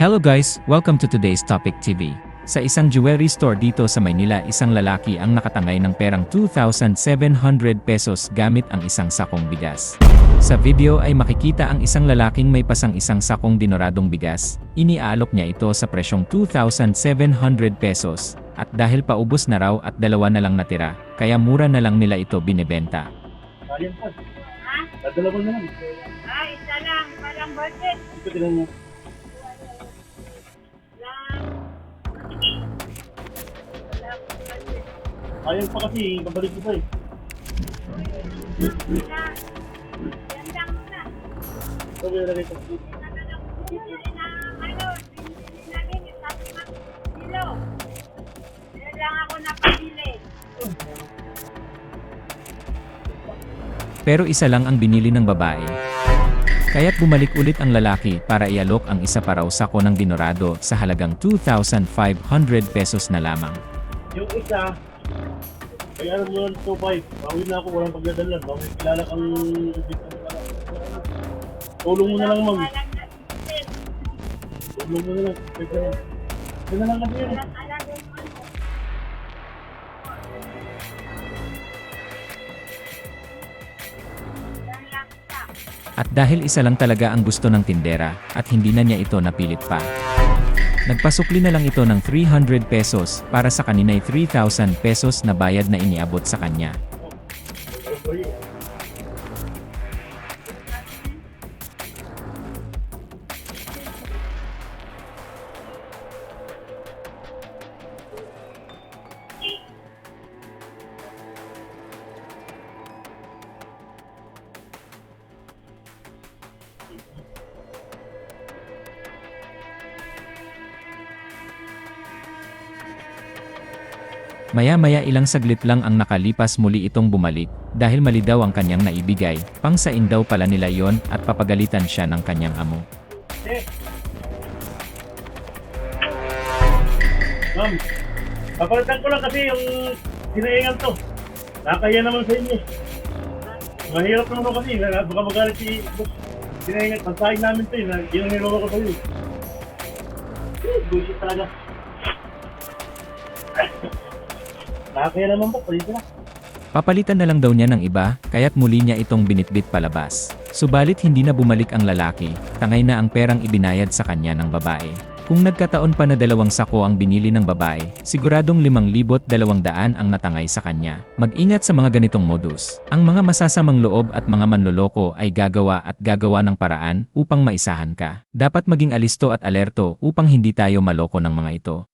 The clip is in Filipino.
Hello guys, welcome to today's Topic TV. Sa isang jewelry store dito sa Maynila, isang lalaki ang nakatangay ng perang 2,700 pesos gamit ang isang sakong bigas. Sa video ay makikita ang isang lalaking may pasang isang sakong dinoradong bigas. Iniaalok niya ito sa presyong 2,700 pesos. At dahil paubos na raw at dalawa na lang natira, kaya mura na lang nila ito binebenta. Ayan pa. Ha? Dadala ko na lang. Ah, isa lang. Parang budget Ito Ayan pa kasi, babalik ko pa eh. May nalagay ko. Pero isa lang ang binili ng babae. Kaya't bumalik ulit ang lalaki para ialok ang isa pa raw sako ng dinorado sa halagang 2,500 pesos na lamang. Yung isa, kaya alam mo yun, 2.5. Bawi na ako, walang pagdadalan. Bawi kilala kang bintang ka lang. Tulong mo na lang, naisip. Tulong mo na lang. Pwede na. Pwede na lang kasi yun. Lang. At dahil isa lang talaga ang gusto ng tindera at hindi na niya ito napilit pa. Nagpasukli na lang ito ng 300 pesos para sa kanina'y 3,000 pesos na bayad na iniabot sa kanya. Maya-maya ilang saglit lang ang nakalipas muli itong bumalik dahil mali daw ang kanyang naibigay, pangsain daw pala nila yon at papagalitan siya ng kanyang amo. Eh. Ma'am, papalitan ko lang kasi yung sinaingan to. Nakakaya naman sa inyo. Mahirap naman kasi, baka magalit si boss. Sinaingan, pansahin namin to yun. Yun ang nilawa ko sa'yo. Eh, bullshit talaga. Nakakaya naman po, na. Papalitan na lang daw niya ng iba, kaya't muli niya itong binitbit palabas. Subalit hindi na bumalik ang lalaki, tangay na ang perang ibinayad sa kanya ng babae. Kung nagkataon pa na dalawang sako ang binili ng babae, siguradong 5,200 ang natangay sa kanya. Mag-ingat sa mga ganitong modus. Ang mga masasamang loob at mga manloloko ay gagawa at gagawa ng paraan upang maisahan ka. Dapat maging alisto at alerto upang hindi tayo maloko ng mga ito.